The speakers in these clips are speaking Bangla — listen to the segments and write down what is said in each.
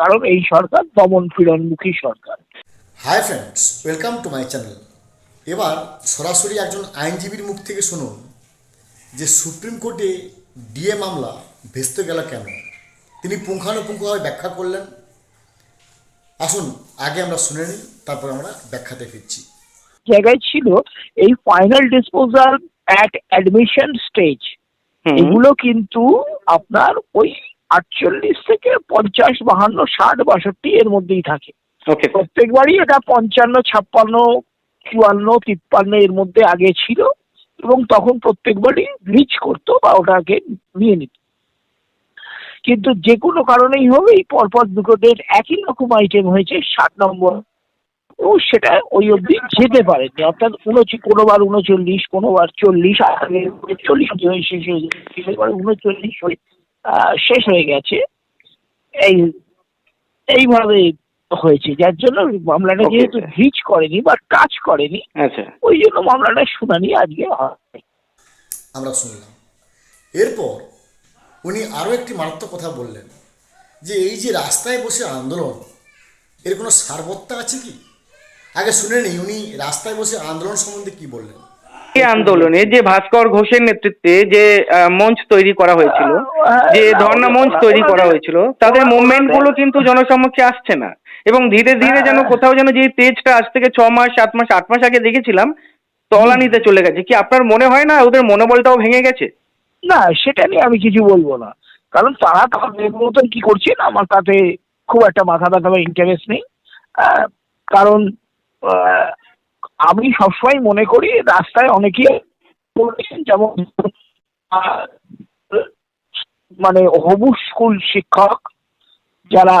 কারণ এই সরকার দমন পীড়নমুখী সরকার। Hi friends welcome to my channel এবার সরাসরি একজন আইনজীবীর মুখ থেকে শুনুন যে সুপ্রিম কোর্টে ডিএ মামলা ভেস্তে গেল কেন? তিনি পুঙ্খানুপুঙ্খভাবে ব্যাখ্যা করলেন। আসুন আগে আমরা শুনে নিই তারপর আমরা ব্যাখ্যাতে ফিরছি। জায়গায় ছিল এই final disposal at admission stage এগুলো কিন্তু আপনার ওই আটচল্লিশ থেকে পঞ্চাশ বাহান্ন ষাট বাষট্টি এর মধ্যেই থাকে। প্রত্যেকবারই এটা পঞ্চান্ন ছাপ্পান্ন চুয়ান্ন তিপ্পান্ন এর মধ্যে আগে ছিল এবং তখন প্রত্যেকবারই রিচ করতো বা ওটাকে নিয়ে নিত। কিন্তু যে কোনো কারণেই হবে এই পরপর দুটো ডেট একই রকম আইটেম হয়েছে ষাট নম্বর। ও সেটা ওই অবধি যেতে পারেনি। অর্থাৎ উনচি কোনোবার উনচল্লিশ কোনোবার চল্লিশ আগে চল্লিশ হয়ে শেষ হয়ে উনচল্লিশ হয়ে শেষ হয়ে গেছে। এই এইভাবে হয়েছে যার জন্য মামলাটা যেহেতু. রিচ করেনি বা কাজ করেনি আচ্ছা। ওই জন্য মামলাটা শুনানি আজকে হয়। আমরা শুনলাম। এরপর উনি আরও একটি মারাত্মক কথা বললেন যে এই যে রাস্তায় বসে আন্দোলন এর কোনো সারবত্তা আছে কি? আগে শুনে নিই উনি রাস্তায় বসে আন্দোলন সম্বন্ধে কি বললেন? এই আন্দোলনে যে ভাস্কর ঘোষের নেতৃত্বে যে মঞ্চ তৈরি করা হয়েছিল যে ধর্ণা মঞ্চ তৈরি করা হয়েছিল তাদের মুভমেন্টগুলো কিন্তু জনসমক্ষে আসছে না। এবং ধীরে ধীরে যেন কোথাও যেন যে তেজটা আজ থেকে ছ মাস সাত মাস আট মাস আগে দেখেছিলাম তলানিতে চলে গেছে। কি আপনার মনে হয় না ওদের মনোবলটাও ভেঙে গেছে? না সেটা নিয়ে আমি কিছু বলব না। কারণ তারা তাদের মতন কি করছেন আমার তাতে খুব একটা মাথা ব্যথা বা ইন্টারেস্ট নেই। কারণ আমি সবসময় মনে করি রাস্তায় অনেকে করেছেন যেমন মানে হবু স্কুল শিক্ষক যারা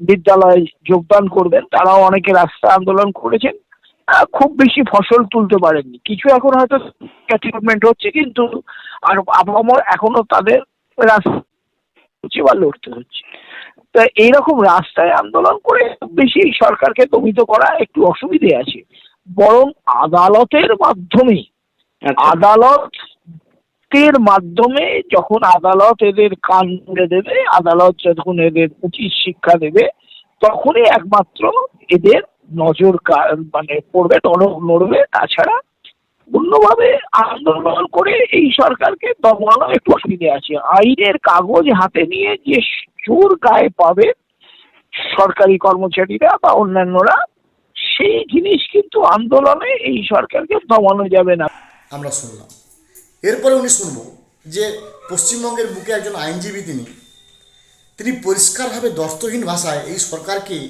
বিদ্যালয়ে যোগদান করবেন, তারাও অনেকে রাস্তা আন্দোলন করেছেন। খুব বেশি ফসল তুলতে পারেননি। কিছু এখন হয়তো অ্যাচিভমেন্ট হচ্ছে, কিন্তু আর আবহাওয়া এখনও তাদের রাস্তা বা লড়তে হচ্ছে। তা এইরকম রাস্তায় আন্দোলন করে বেশি সরকারকে দমিত করা একটু অসুবিধে আছে। বরং আদালতের মাধ্যমে আচ্ছা। আদালতের মাধ্যমে যখন আদালত এদের কান দেবে আদালত যখন এদের উচিত শিক্ষা দেবে তখনই একমাত্র এদের নজর মানে পড়বে টনক নড়বে। তাছাড়া অন্যভাবে আন্দোলন করে এই সরকারকে দমানো একটু অসুবিধে আছে। আইনের কাগজ হাতে নিয়ে যে জোর গায়ে পাবে সরকারি কর্মচারীরা বা অন্যান্যরা সেই জিনিস কিন্তু আন্দোলনে এই সরকারকে দমানো যাবে না। আমরা শুনলাম। এরপরে উনি শুনব যে পশ্চিমবঙ্গের বুকে একজন আইনজীবী তিনি তিনি পরিষ্কারভাবে দস্তহীন ভাষায় এই সরকারকে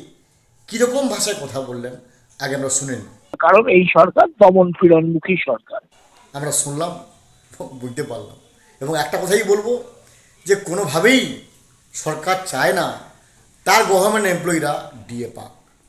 কীরকম ভাষায় কথা বললেন? আগে আমরা শুনেন কারণ এই সরকার দমন পীড়নমুখী সরকার। আমরা শুনলাম বুঝতে পারলাম। এবং একটা কথাই বলব যে কোনোভাবেই সরকার চায় না তার গভর্নমেন্ট এমপ্লয়িরা ডিএ পাক।